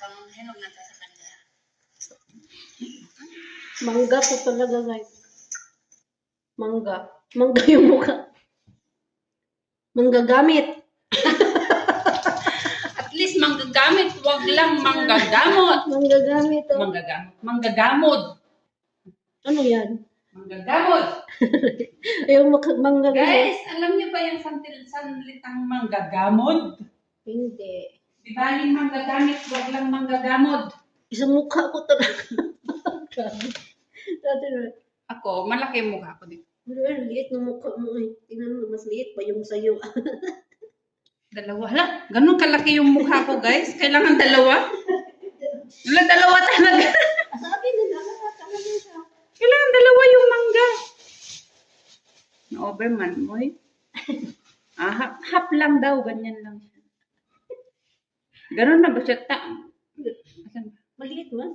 Ang hinog na sa kanya. Mangga ko talaga, guys. Mangga. Mangga yung mukha. Mangga gamit. At least manggagamit, wag lang manggagamot. Mangga gamit. Oh. Manggagamot. Manggagamot. Ano yan? Manggagamot. Ayaw maka- mangga gamit. Guys, alam niyo ba yung santil sanlitang manggagamot? Hindi. Di ba yung manggagamit, wag lang manggagamot. Isang mukha ko talaga. Dati na. Ako, malaki yung mukha ko dito. Ang liit ng mukha mo eh. Tingnan mo, mas liit pa yung sayo. Dalawa. Hala, ganun kalaki yung mukha ko, guys. Kailangan dalawa. Wala, dalawa talaga. Sabi nila, talaga siya. Kailangan dalawa yung mangga. Na-overman mo eh. Ah, hap, hap lang daw, ganyan lang. Ganun na ba siya? Ta Asan ba? Maliit man.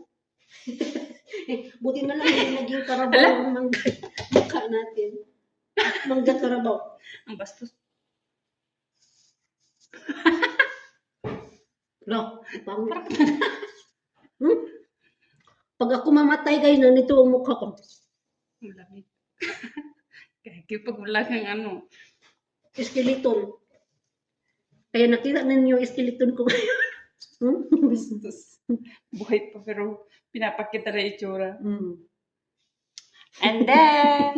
eh, buti na lang hindi naging karabaw ang mangga. Mukha natin. Mangga karabaw. Ang bastos. Lo, pangit. hmm? Pag ako mamatay guys, nandito ang mukha ko. Ang lamig. Kaya pag wala kang ano. Skeleton. Kaya nakita ninyo yung skeleton ko ngayon. hmm? Buhay pa pero pinapakita na itsura. hmm. And then,